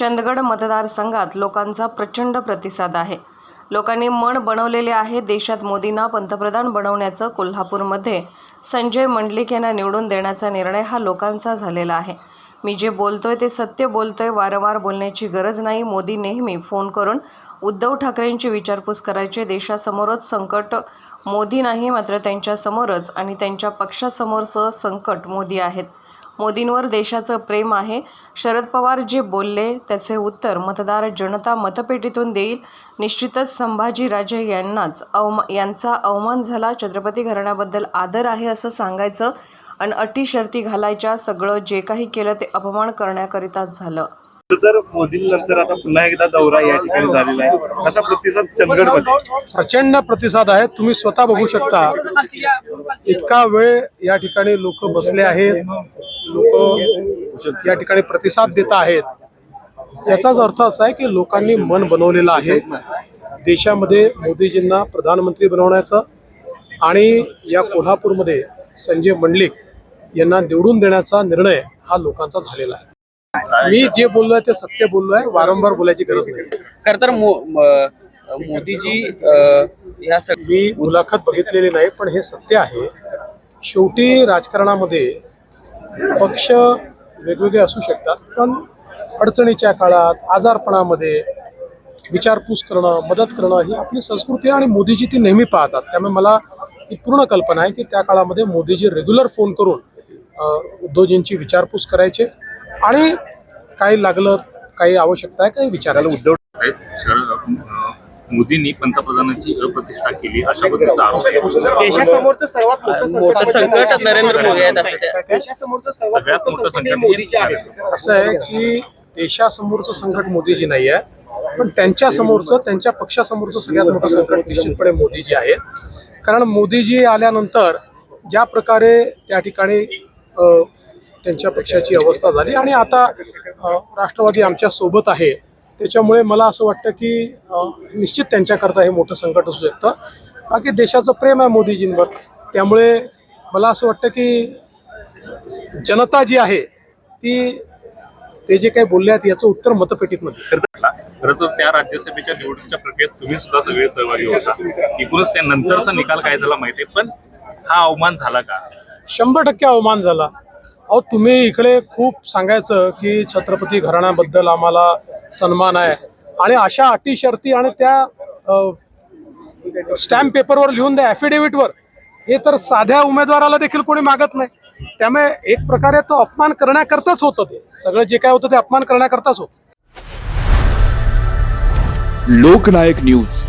चंदगड मतदारसंघात लोकांचा प्रचंड प्रतिसाद आहे. लोकांनी मन बनवलेले आहे देशात मोदींना पंतप्रधान बनवण्याचं कोल्हापूरमध्ये. संजय मंडलिक यांना निवडून देण्याचा निर्णय हा लोकांचा झालेला आहे. मी जे बोलतोय ते सत्य बोलतोय वारंवार बोलण्याची गरज नाही. मोदी नेहमी फोन करून उद्धव ठाकरेंची विचारपूस करायचे. देशासमोरच संकट मोदी नाही मात्र त्यांच्यासमोरच आणि त्यांच्या पक्षासमोरचं संकट मोदी आहेत. मोदींवर देशाचं प्रेम आहे. शरद पवार जे बोलले त्याचे उत्तर मतदार जनता मतपेटीतून देईल. निश्चितच संभाजीराजे यांनाच अवमा यांचा अवमान झाला. छत्रपती घराण्याबद्दल आदर आहे असं सांगायचं आणि अटी शर्ती घालायच्या सगळं जे काही केलं ते अपमान करण्याकरिताच झालं. जर मोदींनंतर आता पुन्हा एकदा दौरा या ठिकाणी झालेला आहे कसा प्रतिसाद चंदगडमध्ये प्रचंड प्रतिसाद आहे. तुम्ही स्वतः बघू शकता इतका वेळ या ठिकाणी लोक बसले आहेत. लोक या ठिकाणी प्रतिसाद देत आहेत. याचाच अर्थ असा आहे की लोकांनी मन बनवलेलं आहे. देशामध्ये मोदीजींना प्रधानमंत्री बनवण्याचं आणि या कोल्हापूरमध्ये संजय मंडलिक यांना निवडून देण्याचा निर्णय हा लोकांचा झालेला आहे. मी जे बोललोय ते सत्य बोललोय वारंवार बोलायची गरज नाही. खर तर मोदीजी या सग मी मुलाखत बघितलेली नाही पण हे सत्य आहे. शेवटी राजकारणामध्ये पक्ष वेगवेगळे असू शकतात पण अडचणीच्या काळात आजारपणामध्ये विचारपूस करणं मदत करणं ही आपली संस्कृती आहे आणि मोदीजी ती नेहमी पाहतात. त्यामुळे मला ही पूर्ण कल्पना आहे की त्या काळामध्ये मोदीजी रेग्युलर फोन करून उद्धवजींची विचारपूस करायचे आणि काही लागलं काही आवश्यकता आहे काही विचारायला उद्धव शरद मोदींनी पंतप्रधानांची अप्रतिष्ठा केली अशा पद्धतीचा आरोप आहे. देशासमोरचं सर्वात मोठं संकट संकट नरेंद्र मोदी आहेत असं त्या- देशासमोरचं सर्वात मोठं संकट संकट मोदीचे आहे. हे असं आहे की देशासमोरचं संकट मोदीजी नाही आहे पण त्यांच्या समोरचं त्यांच्या पक्षासमोरचं सगळ्यात मोठं संकट निश्चितपणे मोदीजी आहे. कारण मोदीजी आल्यानंतर ज्या प्रकारे त्या ठिकाणी अ, त्यांच्या पक्षाची अवस्था झाली आणि आता राष्ट्रवादी आमच्यासोबत आहे त्याच्यामुळे मला असं वाटतं की निश्चित त्यांच्याकरता हे मोठं संकट असू शकतं. बाकी देशाचं प्रेम आहे मोदीजींवर. त्यामुळे मला असं वाटतं की जनता जी आहे ती ते जे काही बोलले आहेत याचं उत्तर मतपेटीत मध्ये खरं तर त्या राज्यसभेच्या निवडणुकीच्या प्रक्रियेत तुम्ही सुद्धा सगळे सहभागी होता. एकूणच त्यानंतरचा निकाल काय झाला माहिती पण हा अवमान झाला का? शंभर टक्के अवमान झाला. अहो तुम्ही इकडे खूप सांगायचं की छत्रपती घराण्याबद्दल आम्हाला सन्मान आहे. आणि अशा अटी शर्ती आणि त्या स्टॅम्प पेपरवर लिहून द्या ॲफिडेव्हिटवर हे तर साध्या उमेदवाराला देखील कोणी मागत नाही. त्यामुळे एक प्रकारे तो अपमान करण्याकरताच होतं ते. सगळं जे काय होतं ते अपमान करण्याकरताच होतं. लोकनायक न्यूज.